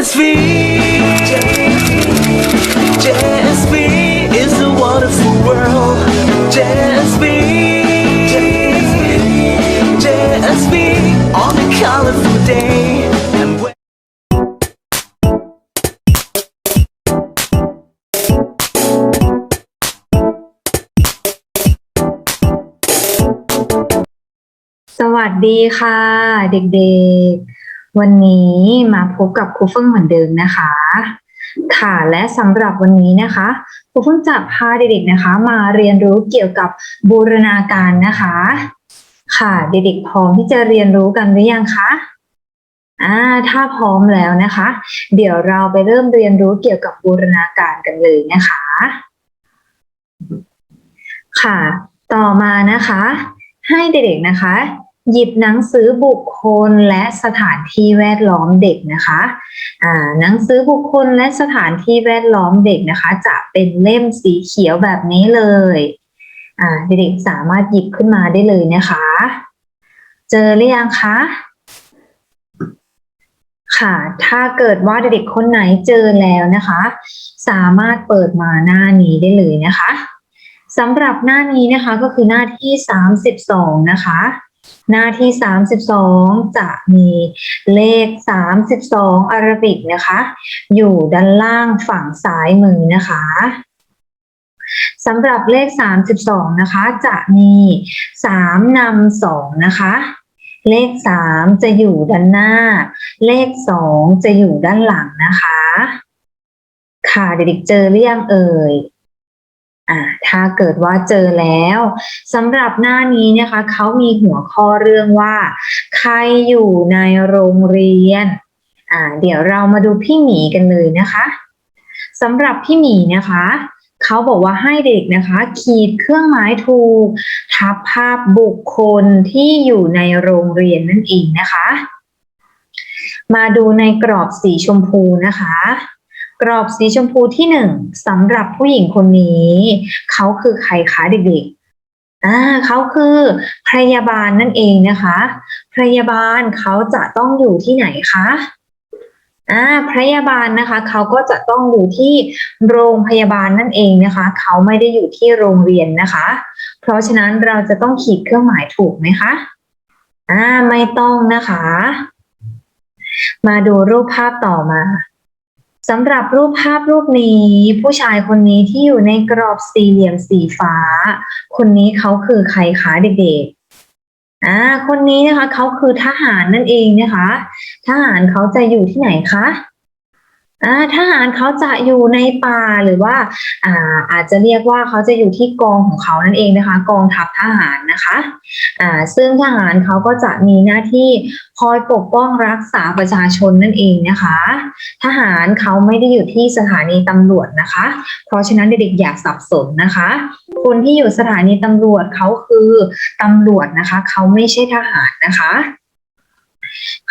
JSV JSV is a wonderful world JSV JSV on a colorful day and when สวัสดีค่ะ เด็กๆ วันนี้มาพบกับครูเฟิ่งเหมือนเดิมนะคะ ค่ะและสำหรับวันนี้นะคะครูเฟิ่งจะพาเด็กๆนะคะ มาเรียนรู้เกี่ยวกับบูรณาการนะคะ ค่ะเด็กๆพร้อมที่จะเรียนรู้กันหรือยังคะอ่าถ้าพร้อมแล้วนะคะ เดี๋ยวเราไปเริ่มเรียนรู้เกี่ยวกับบูรณาการกันเลยนะคะ ค่ะ ต่อมานะคะ ให้เด็กๆนะคะ หยิบหนังสือบุคคลและสถานที่แวดล้อมเด็กนะคะหนังสือบุคคลและสถานที่แวดล้อมเด็กนะคะ จะเป็นเล่มสีเขียวแบบนี้เลยเด็กสามารถหยิบขึ้นมาได้เลยนะคะ เจอหรือยังคะ ค่ะ ถ้าเกิดว่าเด็กคนไหนเจอแล้วนะคะ สามารถเปิดมาหน้านี้ได้เลยนะคะสำหรับหน้านี้นะคะก็คือหน้าที่ 32 นะคะ หน้าที่ 32 จะมีเลข 32 อาราบิกนะคะ อยู่ด้านล่างฝั่งซ้ายมือนะคะสำหรับเลข 32 นะคะ จะมี 3นำ2นะคะ เลข 3 จะอยู่ด้านหน้า เลข 2 จะอยู่ด้านหลังนะคะ ค่ะเด็กๆเจอหรือยังเอ่ย อ่าถ้าเกิดว่าเจอแล้วสำหรับหน้านี้นะคะเขามีหัวข้อเรื่องว่า ใครอยู่ในโรงเรียนอ่าเดี๋ยวเรามาดูพี่หมีกันเลยนะคะสำหรับพี่หมีนะคะเขาบอกว่าให้เด็กนะคะ ขีดเครื่องหมายถูก ทับภาพบุคคลที่อยู่ในโรงเรียนนั่นเองนะคะ มาดูในกรอบสีชมพูนะคะ กรอบสีชมพูที่หนึ่งสำหรับผู้หญิงคนนี้ เขาคือใครคะเด็กๆอ่าเขาคือพยาบาลนั่นเองนะคะพยาบาลเขาจะต้องอยู่ที่ไหนคะอ่าพยาบาลนะคะ เขาก็จะต้องอยู่ที่โรงพยาบาลนั่นเองนะคะ เขาไม่ได้อยู่ที่โรงเรียนนะคะ เพราะฉะนั้นเราจะต้องขีดเครื่องหมายถูกไหมคะอ่าไม่ต้องนะคะ มาดูรูปภาพต่อมา สำหรับรูปภาพรูปนี้ ผู้ชายคนนี้ที่อยู่ในกรอบสี่เหลี่ยมสีฟ้า คนนี้เขาคือใครคะเด็กๆอ่าคนนี้นะคะเขาคือทหารนั่นเองนะคะ ทหารเขาจะอยู่ที่ไหนคะ ทหารเขาจะอยู่ในป่าหรือว่าอ่าอาจจะเรียกว่าเขาจะอยู่ที่กองของเขานั่นเองนะคะ กองทัพทหารนะคะอ่าซึ่งทหารเขาก็จะมีหน้าที่คอยปกป้องรักษาประชาชนนั่นเองนะคะ ทหารเขาไม่ได้อยู่ที่สถานีตำรวจนะคะ เพราะฉะนั้นเด็กๆอย่าสับสนนะคะ คนที่อยู่สถานีตำรวจเขาคือตำรวจนะคะ เขาไม่ใช่ทหารนะคะ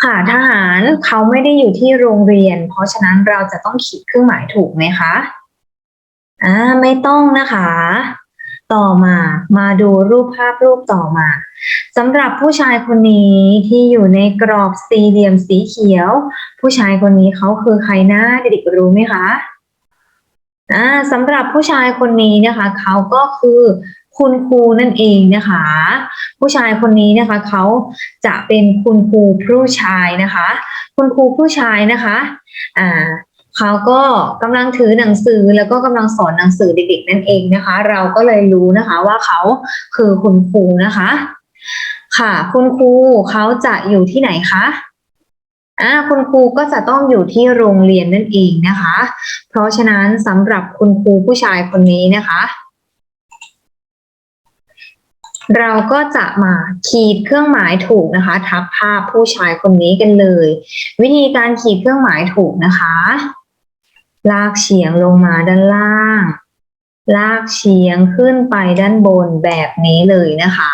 ค่ะทหารเขาไม่ได้อยู่ที่โรงเรียน เพราะฉะนั้นเราจะต้องขีดเครื่องหมายถูกไหมคะอ่าไม่ต้องนะคะ ต่อมามาดูรูปภาพรูปต่อมาสำหรับผู้ชายคนนี้ที่อยู่ในกรอบสี่เหลี่ยมสีเขียว ผู้ชายคนนี้เขาคือใครนะเด็กๆรู้ไหมคะอ่าสำหรับผู้ชายคนนี้นะคะ เขาก็คือ คุณครูนั่นเองนะคะ ผู้ชายคนนี้นะคะเขาจะเป็นคุณครูผู้ชายนะคะ คุณครูผู้ชายนะคะอ่าเขาก็กำลังถือหนังสือแล้วก็กำลังสอนหนังสือเด็กๆนั่นเองนะคะ เราก็เลยรู้นะคะว่าเขาคือคุณครูนะคะ ค่ะ คุณครูเขาจะอยู่ที่ไหนคะอ่าคุณครูก็จะต้องอยู่ที่โรงเรียนนั่นเองนะคะ เพราะฉะนั้นสำหรับคุณครูผู้ชายคนนี้นะคะ เราก็จะมาขีดเครื่องหมายถูกนะคะ ทับภาพผู้ชายคนนี้กันเลย วิธีการขีดเครื่องหมายถูกนะคะ ลากเฉียงลงมาด้านล่าง ลากเฉียงขึ้นไปด้านบนแบบนี้เลยนะคะ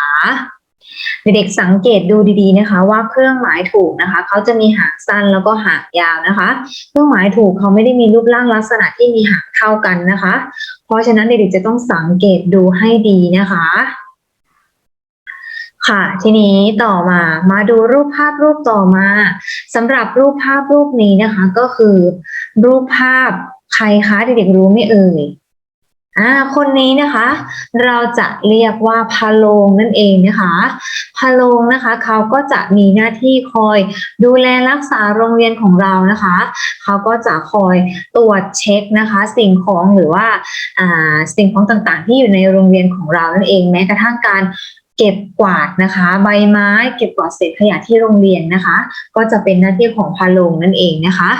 เด็กๆสังเกตดูดีๆนะคะ ว่าเครื่องหมายถูกนะคะเขาจะมีหางสั้นแล้วก็หางยาวนะคะ เครื่องหมายถูกเขาไม่ได้มีรูปร่างลักษณะที่มีหางเท่ากันนะคะ เพราะฉะนั้นเด็กๆจะต้องสังเกตดูให้ดีนะคะ ค่ะ ทีนี้ต่อมามาดูรูปภาพรูปต่อมาสำหรับรูปภาพรูปนี้นะคะ ก็คือ รูปภาพใครคะเด็กๆรู้ไหมเอ่ยอ่าคนนี้นะคะ เราจะเรียกว่าพาโลงนั่นเองนะคะพาโลงนะคะเขาก็จะมีหน้าที่คอยดูแลรักษาโรงเรียนของเรานะคะเขาก็จะคอยตรวจเช็คนะคะ สิ่งของหรือว่าอ่าสิ่งของต่างๆ ที่อยู่ในโรงเรียนของเรานั่นเองแม้กระทั่งการ เก็บกวาดนะคะ ใบไม้เก็บกวาดเศษขยะที่โรงเรียนนะคะ ก็จะเป็นหน้าที่ของพาโลงนั่นเองนะคะ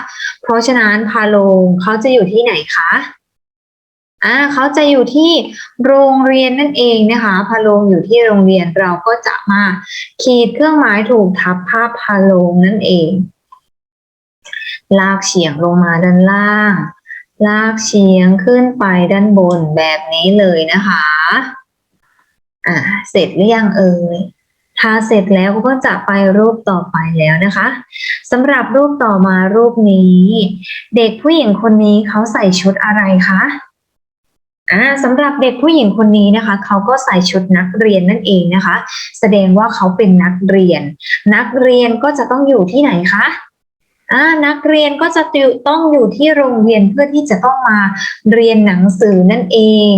เพราะฉะนั้นพาโลงเขาจะอยู่ที่ไหนคะอ่าเขาจะอยู่ที่โรงเรียนนั่นเองนะคะพาโลงอยู่ที่โรงเรียนเราก็จะมาขีดเครื่องหมายถูกทับภาพพาโลงนั่นเอง ลากเฉียงลงมาด้านล่าง ลากเฉียงขึ้นไปด้านบนแบบนี้เลยนะคะ อ่าเสร็จหรือยังเอ่ยถ้าเสร็จแล้วก็จะไปรูปต่อไปแล้วนะคะสำหรับรูปต่อมารูปนี้ เด็กผู้หญิงคนนี้เขาใส่ชุดอะไรคะอ่าสำหรับเด็กผู้หญิงคนนี้นะคะ เขาก็ใส่ชุดนักเรียนนั่นเองนะคะ แสดงว่าเขาเป็นนักเรียน นักเรียนก็จะต้องอยู่ที่ไหนคะอ่านักเรียนก็จะต้องอยู่ที่โรงเรียนเพื่อที่จะต้องมาเรียนหนังสือนั่นเอง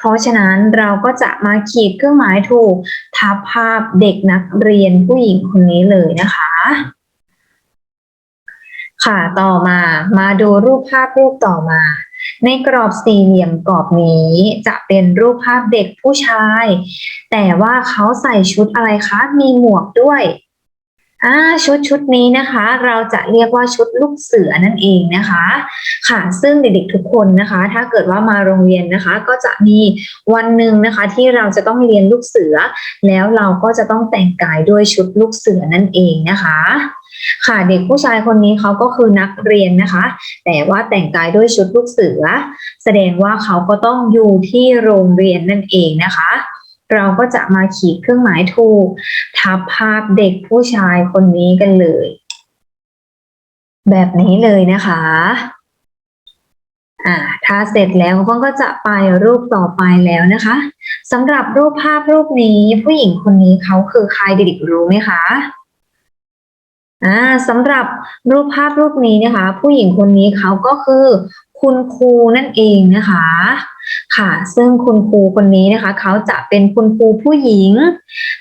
เพราะฉะนั้นเราก็จะมาขีดเครื่องหมายถูกทับภาพเด็กนักเรียนผู้หญิงคนนี้เลยนะคะ ค่ะต่อมามาดูรูปภาพรูปต่อมา ในกรอบสี่เหลี่ยมกรอบนี้จะเป็นรูปภาพเด็กผู้ชาย แต่ว่าเขาใส่ชุดอะไรคะ มีหมวกด้วย อ่าชุดชุดนี้นะคะ เราจะเรียกว่าชุดลูกเสือนั่นเองนะคะ ค่ะซึ่งเด็กๆทุกคนนะคะ ถ้าเกิดว่ามาโรงเรียนนะคะ ก็จะมีวันหนึ่งนะคะ ที่เราจะต้องเรียนลูกเสือ แล้วเราก็จะต้องแต่งกายด้วยชุดลูกเสือนั่นเองนะคะค่ะเด็กผู้ชายคนนี้เขาก็คือนักเรียนนะคะ แต่ว่าแต่งกายด้วยชุดลูกเสือ แสดงว่าเขาก็ต้องอยู่ที่โรงเรียนนั่นเองนะคะ เราก็จะมาขีดเครื่องหมายถูก ทับภาพเด็กผู้ชายคนนี้กันเลย แบบนี้เลยนะคะอ่าถ้าเสร็จแล้วก็จะไปรูปต่อไปแล้วนะคะสำหรับรูปภาพรูปนี้ผู้หญิงคนนี้เขาคือใครเด็กๆรู้ไหมคะอ่าสำหรับรูปภาพรูปนี้นะคะ ผู้หญิงคนนี้เขาก็คือคุณครูนั่นเองนะคะ ค่ะ ซึ่งคุณครูคนนี้นะคะ เขาจะเป็นคุณครูผู้หญิง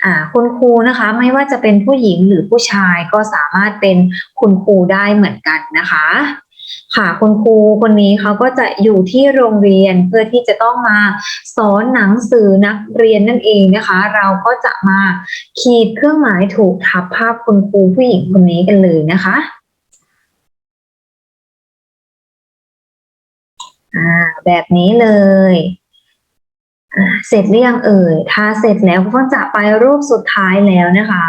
อ่าคุณครูนะคะ ไม่ว่าจะเป็นผู้หญิงหรือผู้ชายก็สามารถเป็นคุณครูได้เหมือนกันนะคะค่ะคุณครูคนนี้เขาก็จะอยู่ที่โรงเรียนเพื่อที่จะต้องมาสอนหนังสือนักเรียนนั่นเองนะคะ เราก็จะมาขีดเครื่องหมายถูกทับภาพคุณครูผู้หญิงคนนี้กันเลยนะคะ อ่าแบบนี้เลยอ่าเสร็จหรือยังเอ่ยทาเสร็จแล้วก็จะไปรูปสุดท้ายแล้วนะคะ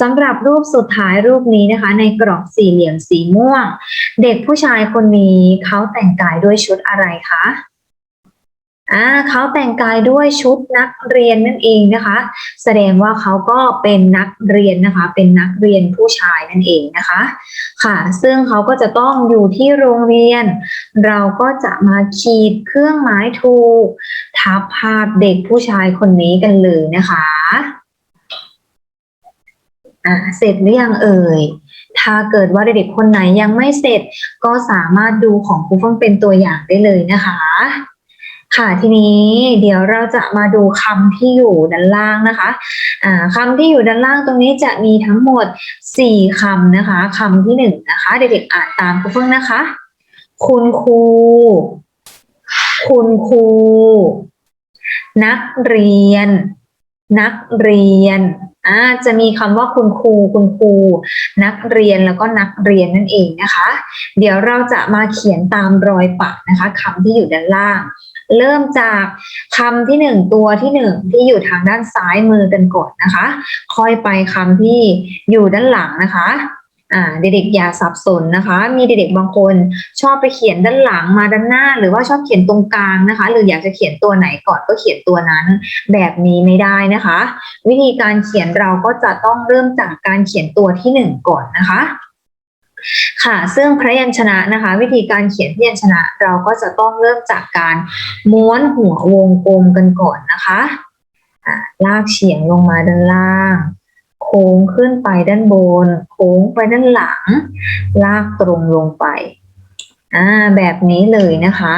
สำหรับรูปสุดท้ายรูปนี้นะคะ ในกรอบสี่เหลี่ยมสีม่วง เด็กผู้ชายคนนี้เขาแต่งกายด้วยชุดอะไรคะ อ่าเขาแต่งกายด้วยชุดนักเรียนนั่นเองนะคะ แสดงว่าเขาก็เป็นนักเรียนนะคะ เป็นนักเรียนผู้ชายนั่นเองนะคะ ค่ะ ซึ่งเขาก็จะต้องอยู่ที่โรงเรียน เราก็จะมาขีดเครื่องหมายถูก ทับภาพเด็กผู้ชายคนนี้กันเลยนะคะอ่าเสร็จหรือยังเอ่ยถ้าเกิดว่าเด็กๆคนไหนยังไม่เสร็จ ก็สามารถดูของครูฟื่องเป็นตัวอย่างได้เลยนะคะ ค่ะทีนี้เดี๋ยวเราจะมาดูคำที่อยู่ด้านล่างนะคะอ่าคำที่อยู่ด้านล่างตรงนี้จะมีทั้งหมดสี่คำนะคะคำที่หนึ่งนะคะเด็กๆอ่านตามครูเฟื่องนะคะ คุณครูคุณครูนักเรียน นักเรียนอ่าจะมีคำว่าคุณครูคุณครูนักเรียนแล้วก็นักเรียนนั่นเองนะคะ เดี๋ยวเราจะมาเขียนตามรอยปักนะคะคำที่อยู่ด้านล่าง เริ่มจากคำที่หนึ่งตัวที่หนึ่งที่อยู่ทางด้านซ้ายมือกันก่อนนะคะ ค่อยไปคำที่อยู่ด้านหลังนะคะเด็กๆอย่าสับสนนะคะ มีเด็กๆบางคนชอบไปเขียนด้านหลังมาด้านหน้า หรือว่าชอบเขียนตรงกลางนะคะ หรืออยากจะเขียนตัวไหนก่อนก็เขียนตัวนั้น แบบนี้ไม่ได้นะคะ วิธีการเขียนเราก็จะต้องเริ่มจากการเขียนตัวที่หนึ่งก่อนนะคะ ค่ะ ซึ่งพระยัญชนะนะคะ วิธีการเขียนพยัญชนะเราก็จะต้องเริ่มจากการม้วนหัววงกลมกันก่อนนะคะลากเฉียงลงมาด้านล่าง โค้งขึ้นไปด้านบน โค้งไปด้านหลัง ลากตรงลงไปอ่าแบบนี้เลยนะคะ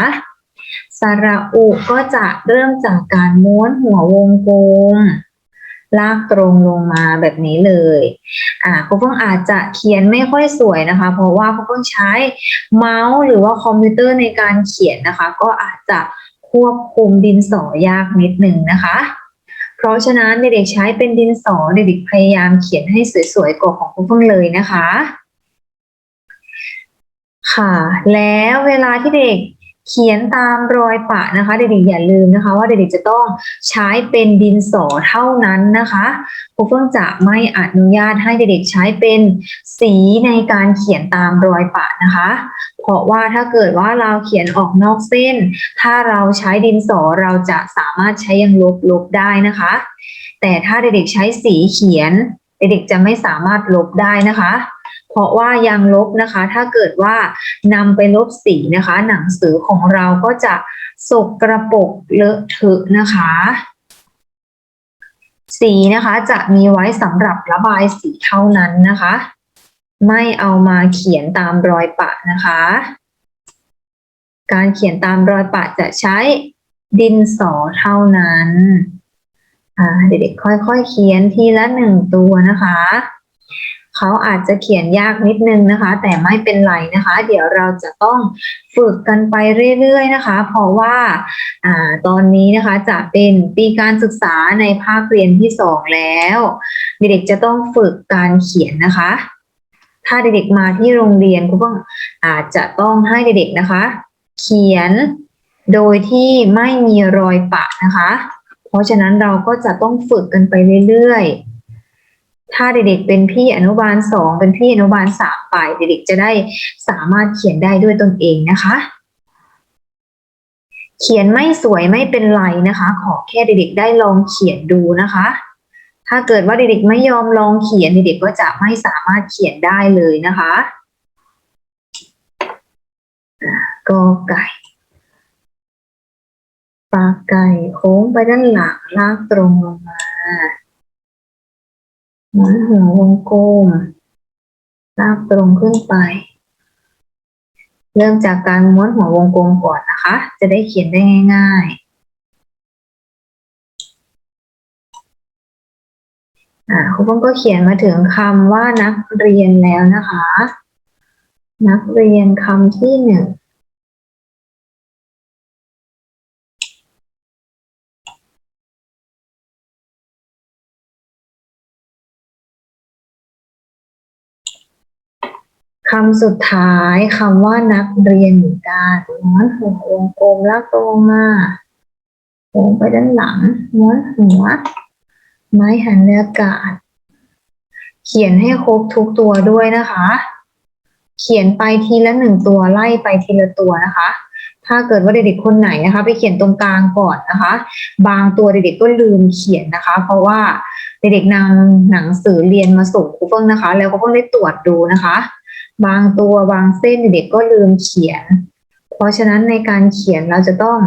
สระอุก็จะเริ่มจากการม้วนหัววงกลม ลากตรงลงมาแบบนี้เลย อ่าครูเพิ่งอาจจะเขียนไม่ค่อยสวยนะคะ เพราะว่าครูเพิ่งใช้เมาส์หรือว่าคอมพิวเตอร์ในการเขียนนะคะ ก็อาจจะควบคุมดินสอยากนิดนึงนะคะ เพราะฉะนั้นเด็กๆใช้เป็นดินสอเด็กๆพยายามเขียนให้สวยๆกว่าของครูเพิ่งเลยนะคะ ค่ะ แล้วเวลาที่เด็ก เขียนตามรอยปะนะคะ เด็กๆอย่าลืมนะคะ ว่าเด็กๆจะต้องใช้เป็นดินสอเท่านั้นนะคะครูเพิ่งจะไม่อนุญาตให้เด็กๆใช้เป็นสีในการเขียนตามรอยปะนะคะ เพราะว่าถ้าเกิดว่าเราเขียนออกนอกเส้น ถ้าเราใช้ดินสอเราจะสามารถใช้ยังลบลบได้นะคะ แต่ถ้าเด็กๆใช้สีเขียน เด็กๆจะไม่สามารถลบได้นะคะ เพราะว่ายังลบนะคะ ถ้าเกิดว่านำไปลบสีนะคะ หนังสือของเราก็จะสกกระปกเลอะเทอะนะคะ สีนะคะจะมีไว้สำหรับระบายสีเท่านั้นนะคะ ไม่เอามาเขียนตามรอยปะนะคะ การเขียนตามรอยปะจะใช้ดินสอเท่านั้นเด็กๆค่อยๆเขียนทีละหนึ่งตัวนะคะ เขาอาจจะเขียนยากนิดนึงนะคะ แต่ไม่เป็นไรนะคะ เดี๋ยวเราจะต้องฝึกกันไปเรื่อยๆนะคะ เพราะว่าอตอนนี้นะคะจะเป็นปีการศึกษาในภาคเรียนที่สองแล้วเด็กๆจะต้องฝึกการเขียนนะคะ ถ้าเด็กๆมาที่โรงเรียนก็ต้ออาจจะต้องให้เด็กๆนะคะ เขียนโดยที่ไม่มีรอยปะนะคะ เพราะฉะนั้นเราก็จะต้องฝึกกันไปเรื่อยๆ ถ้าเด็กๆเป็นพี่อนุบาลสองเป็นพี่อนุบาลสามไปเด็กๆจะได้สามารถเขียนได้ด้วยตนเองนะคะ เขียนไม่สวยไม่เป็นไรนะคะ ขอแค่เด็กๆได้ลองเขียนดูนะคะ ถ้าเกิดว่าเด็กๆไม่ยอมลองเขียนเด็กๆก็จะไม่สามารถเขียนได้เลยนะคะกอไก่ปลาไก่โค้งไปด้านหลังลากตรงลงมา หมุนหัววงกลมลากตรงขึ้นไป เริ่มจากการม้วนหัววงกลมก่อนนะคะ จะได้เขียนได้ง่ายๆอ่าครูป้องก็เขียนมาถึงคำว่านักเรียนแล้วนะคะ นักเรียนคำที่หนึ่ง คำสุดท้ายคำว่านักเรียนเหมือนกันม้วนหัววงกลมลากตัวลงมาโงไปด้านหลังม้วนหัว ไม้หันเรืออากาศเขียนให้ครบทุกตัวด้วยนะคะ เขียนไปทีละหนึ่งตัวไล่ไปทีละตัวนะคะ ถ้าเกิดว่าเด็กๆคนไหนนะคะ ไปเขียนตรงกลางก่อนนะคะ บางตัวเด็กๆก็ลืมเขียนนะคะ เพราะว่าเด็กๆนำหนังสือเรียนมาส่งครูเฟิ่งนะคะ แล้วก็เพิ่งได้ตรวจดูนะคะ บางตัวบางเส้นเด็กก็ลืมเขียน เพราะฉะนั้นในการเขียนเราจะต้อง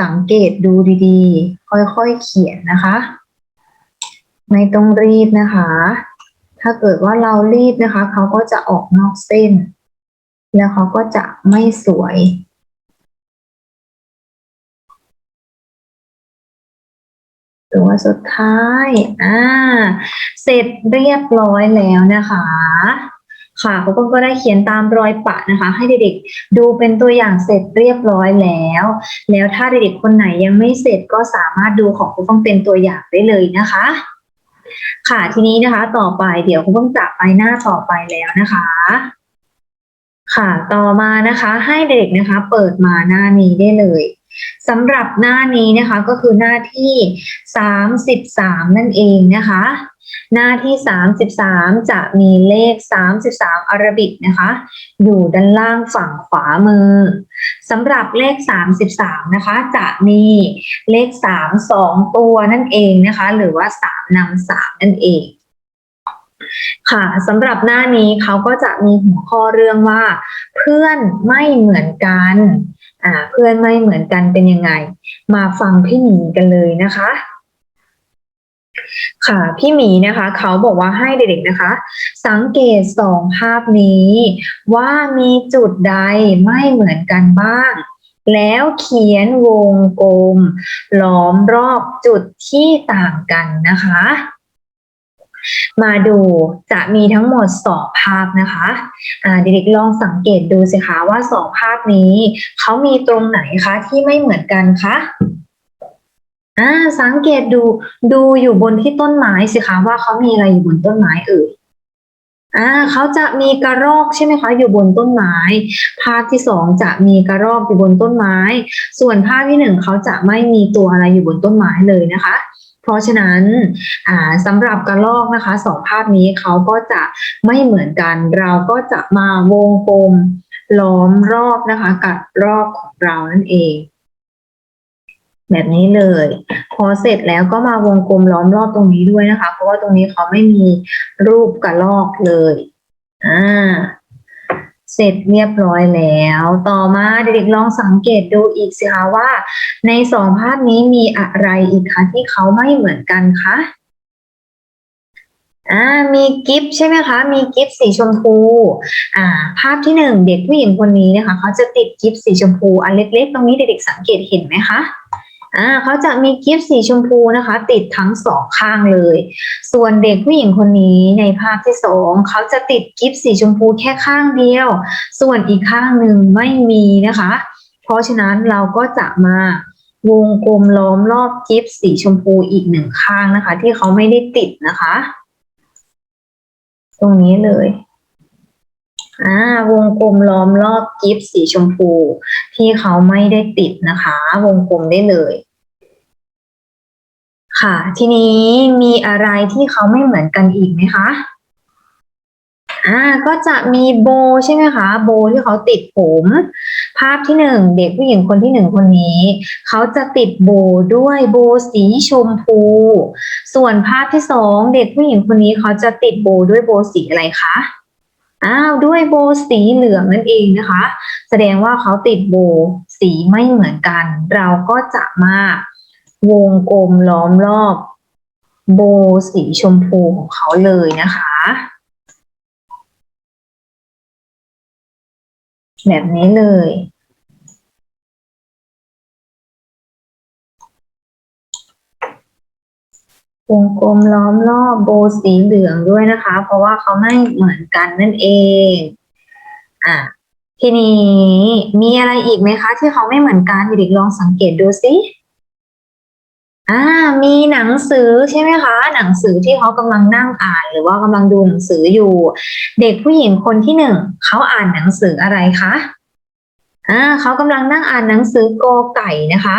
สังเกตดูดีๆ ค่อยๆเขียนนะคะ ไม่ต้องรีบนะคะ ถ้าเกิดว่าเรารีบนะคะ เขาก็จะออกนอกเส้น แล้วเขาก็จะไม่สวยตัวสุดท้าย อ่า เสร็จเรียบร้อยแล้วนะคะ ค่ะครูป้อมก็ได้เขียนตามรอยปะนะคะ ให้เด็กๆดูเป็นตัวอย่างเสร็จเรียบร้อยแล้ว แล้วถ้าเด็กๆคนไหนยังไม่เสร็จก็สามารถดูของครูป้อมเป็นตัวอย่างได้เลยนะคะ ค่ะทีนี้นะคะต่อไปเดี๋ยวครูป้อมจะไปหน้าต่อไปแล้วนะคะ ค่ะต่อมานะคะให้เด็กๆนะคะ เปิดมาหน้านี้ได้เลยสำหรับหน้านี้นะคะก็คือหน้าที่สามสิบสามนั่นเองนะคะ หน้าที่ 33 จะมีเลข 33อารบิกนะคะ อยู่ด้านล่างฝั่งขวามือสำหรับเลข 33 นะคะ จะมีเลข 3 2 ตัวนั่นเองนะคะ หรือว่า 3นำ3นั่นเอง ค่ะสำหรับหน้านี้เขาก็จะมีหัวข้อเรื่องว่า เพื่อนไม่เหมือนกันอ่าเพื่อนไม่เหมือนกันเป็นยังไง มาฟังพี่หมีกันเลยนะคะ ค่ะพี่หมีนะคะ เขาบอกว่าให้เด็กๆนะคะ สังเกตสองภาพนี้ ว่ามีจุดใดไม่เหมือนกันบ้าง แล้วเขียนวงกลมล้อมรอบจุดที่ต่างกันนะคะ มาดูจะมีทั้งหมดสองภาพนะคะเด็กๆลองสังเกตดูสิคะว่าสองภาพนี้ เขามีตรงไหนคะที่ไม่เหมือนกันคะ อ่าสังเกตดูดูอยู่บนที่ต้นไม้สิคะว่าเขามีอะไรอยู่บนต้นไม้เอ่ยอ่าเขาจะมีกระรอกใช่ไหมคะ อยู่บนต้นไม้ ภาพที่สองจะมีกระรอกอยู่บนต้นไม้ ส่วนภาพที่หนึ่งเขาจะไม่มีตัวอะไรอยู่บนต้นไม้เลยนะคะ เพราะฉะนั้นอ่าสำหรับกระรอกนะคะสองภาพนี้เขาก็จะไม่เหมือนกัน เราก็จะมาวงกลมล้อมรอบนะคะกับรอบของเรานั่นเอง แบบนี้เลย พอเสร็จแล้วก็มาวงกลมล้อมรอบตรงนี้ด้วยนะคะ เพราะว่าตรงนี้เขาไม่มีรูปกระรอกเลยอ่าเสร็จเรียบร้อยแล้ว ต่อมาเด็กๆลองสังเกตดูอีกสิคะว่า ในสองภาพนี้มีอะไรอีกคะที่เขาไม่เหมือนกันคะอ่ามีกิฟต์ใช่ไหมคะ มีกิฟต์สีชมพูอ่าภาพที่หนึ่งเด็กผู้หญิงคนนี้นะคะเขาจะติดกิฟต์สีชมพูอันเล็กๆ ตรงนี้เด็กๆสังเกตเห็นไหมคะ อ่าเขาจะมีกิฟต์สีชมพูนะคะ ติดทั้งสองข้างเลย ส่วนเด็กผู้หญิงคนนี้ในภาพที่สองเขาจะติดกิฟต์สีชมพูแค่ข้างเดียว ส่วนอีกข้างหนึ่งไม่มีนะคะ เพราะฉะนั้นเราก็จะมาวงกลมล้อมรอบกิฟต์สีชมพูอีกหนึ่งข้างนะคะ ที่เขาไม่ได้ติดนะคะ ตรงนี้เลยอ่าวงกลมล้อมรอบกิฟต์สีชมพู ที่เขาไม่ได้ติดนะคะ วงกลมได้เลย ค่ะ ทีนี้มีอะไรที่เขาไม่เหมือนกันอีกไหมคะอ่าก็จะมีโบใช่ไหมคะ โบที่เขาติดผม ภาพที่หนึ่งเด็กผู้หญิงคนที่หนึ่งคนนี้ เขาจะติดโบด้วยโบสีชมพู ส่วนภาพที่สองเด็กผู้หญิงคนนี้เขาจะติดโบด้วยโบสีอะไรคะอ้าวด้วยโบสีเหลืองนั่นเองนะคะ แสดงว่าเขาติดโบสีไม่เหมือนกัน เราก็จะมา วงกลมล้อมรอบ โบสีชมพูของเขาเลยนะคะ แบบนี้เลย วงกลมล้อมรอบโบสีเหลืองด้วยนะคะ เพราะว่าเขาไม่เหมือนกันนั่นเอง อะทีนี้มีอะไรอีกไหมคะ ที่เขาไม่เหมือนกันเด็กๆลองสังเกตดูสิ อ่ามีหนังสือใช่ไหมคะ หนังสือที่เขากำลังนั่งอ่าน หรือว่ากำลังดูหนังสืออยู่ เด็กผู้หญิงคนที่หนึ่งเขาอ่านหนังสืออะไรคะอ่าเขากำลังนั่งอ่านหนังสือโกไก่นะคะ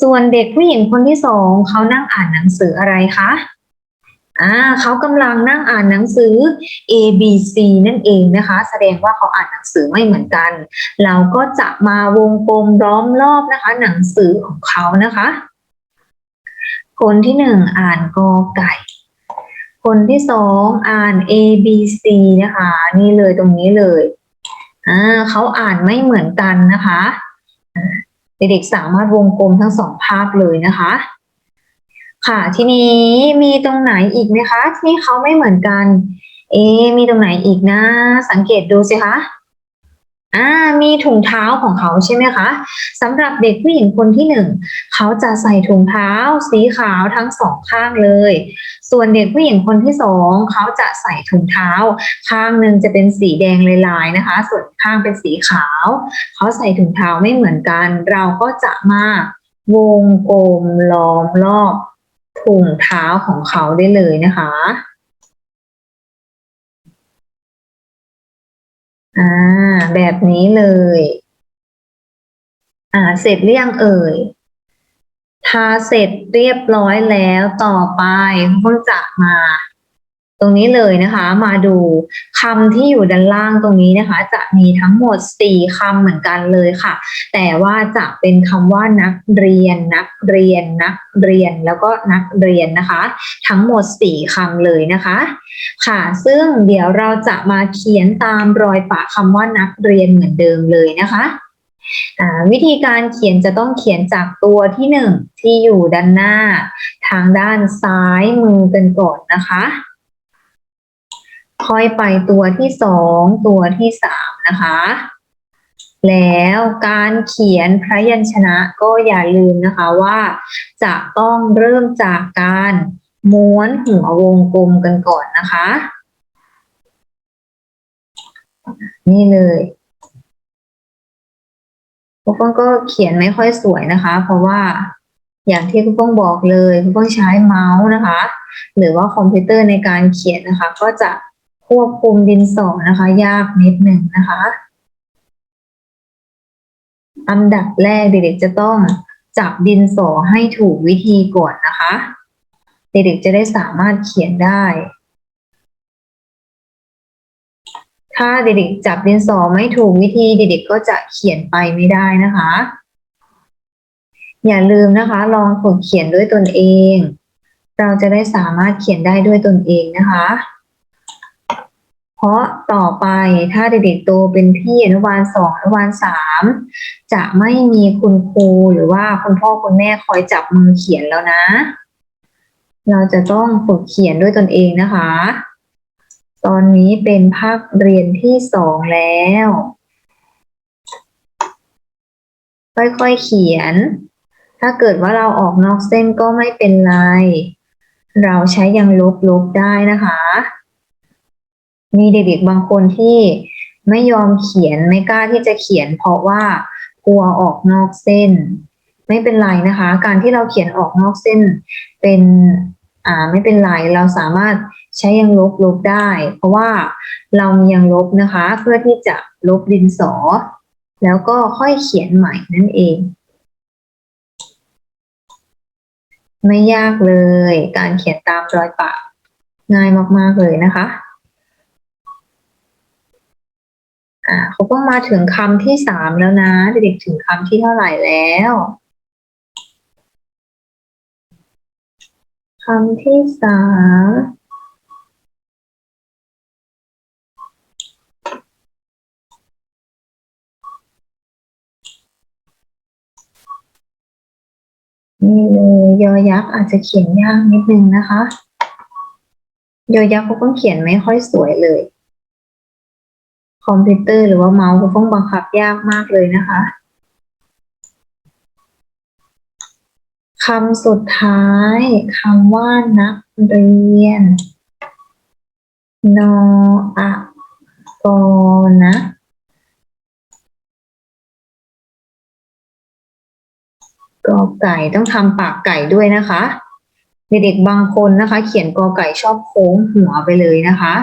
ส่วนเด็กผู้หญิงคนที่สองเขานั่งอ่านหนังสืออะไรคะอ่าเขากำลังนั่งอ่านหนังสือ A B C นั่นเองนะคะ แสดงว่าเขาอ่านหนังสือไม่เหมือนกัน เราก็จะมาวงกลมล้อมรอบนะคะ หนังสือของเขานะคะ คนที่หนึ่งอ่านกอไก่ คนที่สองอ่าน A B C นะคะ นี่เลยตรงนี้เลยอ่าเขาอ่านไม่เหมือนกันนะคะเด็กๆสามารถวงกลมทั้งสองภาพเลยนะคะ ค่ะทีนี้มีตรงไหนอีกไหมคะที่เขาไม่เหมือนกัน เอะมีตรงไหนอีกนะ สังเกตดูสิคะ อ่ามีถุงเท้าของเขาใช่ไหมคะสำหรับเด็กผู้หญิงคนที่หนึ่งเขาจะใส่ถุงเท้าสีขาวทั้งสองข้างเลย ส่วนเด็กผู้หญิงคนที่สองเขาจะใส่ถุงเท้า ข้างหนึ่งจะเป็นสีแดงลายๆนะคะ ส่วนข้างเป็นสีขาว เขาใส่ถุงเท้าไม่เหมือนกัน เราก็จะมาวงกลมล้อมรอบถุงเท้าของเขาได้เลยนะคะอ่า แบบนี้เลย อ่า เสร็จเรียงเอ่ย ทาเสร็จเรียบร้อยแล้วต่อไปคุณจะมา ตรงนี้เลยนะคะ มาดูคำที่อยู่ด้านล่างตรงนี้นะคะ จะมีทั้งหมดสี่คำเหมือนกันเลยค่ะ แต่ว่าจะเป็นคำว่านักเรียน นักเรียน นักเรียน แล้วก็นักเรียนนะคะ ทั้งหมดสี่คำเลยนะคะ ค่ะ ซึ่งเดี๋ยวเราจะมาเขียนตามรอยปะคำว่านักเรียนเหมือนเดิมเลยนะคะวิธีการเขียนจะต้องเขียนจากตัวที่หนึ่งที่อยู่ด้านหน้า ทางด้านซ้ายมือกันก่อนนะคะ ค่อยไปตัวที่สองตัวที่สามนะคะ แล้วการเขียนพระยัญชนะก็อย่าลืมนะคะว่า จะต้องเริ่มจากการม้วนหัววงกลมกันก่อนนะคะ นี่เลยคุณป้องก็เขียนไม่ค่อยสวยนะคะ เพราะว่าอย่างที่คุณป้องบอกเลยคุณป้องใช้เมาส์นะคะ หรือว่าคอมพิวเตอร์ในการเขียนนะคะ ก็จะ ควบคุมดินสอนะคะ ยากนิดหนึ่งนะคะอันดับแรกเด็กๆจะต้องจับดินสอให้ถูกวิธีก่อนนะคะ เด็กๆจะได้สามารถเขียนได้ ถ้าเด็กๆจับดินสอไม่ถูกวิธีเด็กๆก็จะเขียนไปไม่ได้นะคะ อย่าลืมนะคะ ลองฝึกเขียนด้วยตนเอง เราจะได้สามารถเขียนได้ด้วยตนเองนะคะ ราะต่อไปถ้าเด็กๆโตเป็นพี่อนุบาลสองอนุบาลสามจะไม่มีคุณครูหรือว่าคุณพ่อคุณแม่คอยจับมือเขียนแล้วนะ เราจะต้องฝึกเขียนด้วยตนเองนะคะ ตอนนี้เป็นภาคเรียนที่สองแล้ว ค่อยๆเขียน ถ้าเกิดว่าเราออกนอกเส้นก็ไม่เป็นไร เราใช้ยังลบๆได้นะคะ มีเด็กๆบางคนที่ไม่ยอมเขียนไม่กล้าที่จะเขียน เพราะว่ากลัวออกนอกเส้น ไม่เป็นไรนะคะ การที่เราเขียนออกนอกเส้น เป็นอ่าไม่เป็นไรเราสามารถใช้ยังลบลบได้ เพราะว่าเรามียังลบนะคะ เพื่อที่จะลบดินสอ แล้วก็ค่อยเขียนใหม่นั่นเอง ไม่ยากเลย การเขียนตามรอยปะง่ายมากๆเลยนะคะ อ่าเขาก็มาถึงคำที่สามแล้วนะ เด็กๆถึงคำที่เท่าไหร่แล้วคำที่สามนี่เลยยอยักษ์อาจจะเขียนยากนิดนึงนะคะ ยอยักษ์เขาก็เขียนไม่ค่อยสวยเลย คอมพิวเตอร์หรือว่าเมาส์ก็ต้องบังคับยากมากเลยนะคะคำสุดท้ายคำว่านักเรียน นออะกอนะกอไก่ต้องทำปากไก่ด้วยนะคะ เด็กๆบางคนนะคะ เขียนกอไก่ชอบโค้งหัวไปเลยนะคะ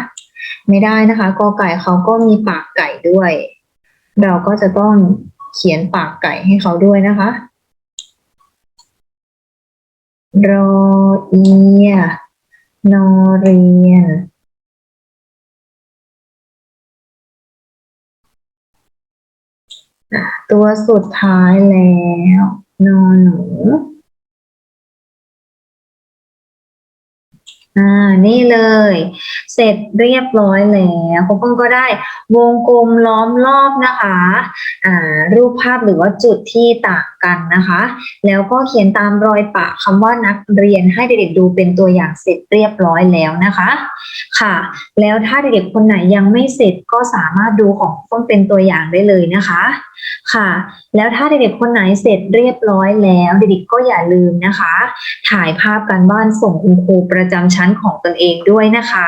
ไม่ได้นะคะกอไก่เขาก็มีปากไก่ด้วย เราก็จะต้องเขียนปากไก่ให้เขาด้วยนะคะรอเอียนอเรียนตัวสุดท้ายแล้ว นอนหนู อ่า นี่เลย เสร็จเรียบร้อยแล้วคุณป้องก็ได้วงกลมล้อมรอบนะคะ อ่า รูปภาพหรือว่าจุดที่ต่าง กันนะคะ แล้วก็เขียนตามรอยปะคำว่านักเรียนให้เด็กๆดูเป็นตัวอย่างเสร็จเรียบร้อยแล้วนะคะ ค่ะ แล้วถ้าเด็กๆคนไหนยังไม่เสร็จก็สามารถดูของป้องเป็นตัวอย่างได้เลยนะคะ ค่ะ แล้วถ้าเด็กๆคนไหนเสร็จเรียบร้อยแล้วเด็กๆก็อย่าลืมนะคะ ถ่ายภาพการบ้านส่งคุณครูประจำชั้นของตนเองด้วยนะคะ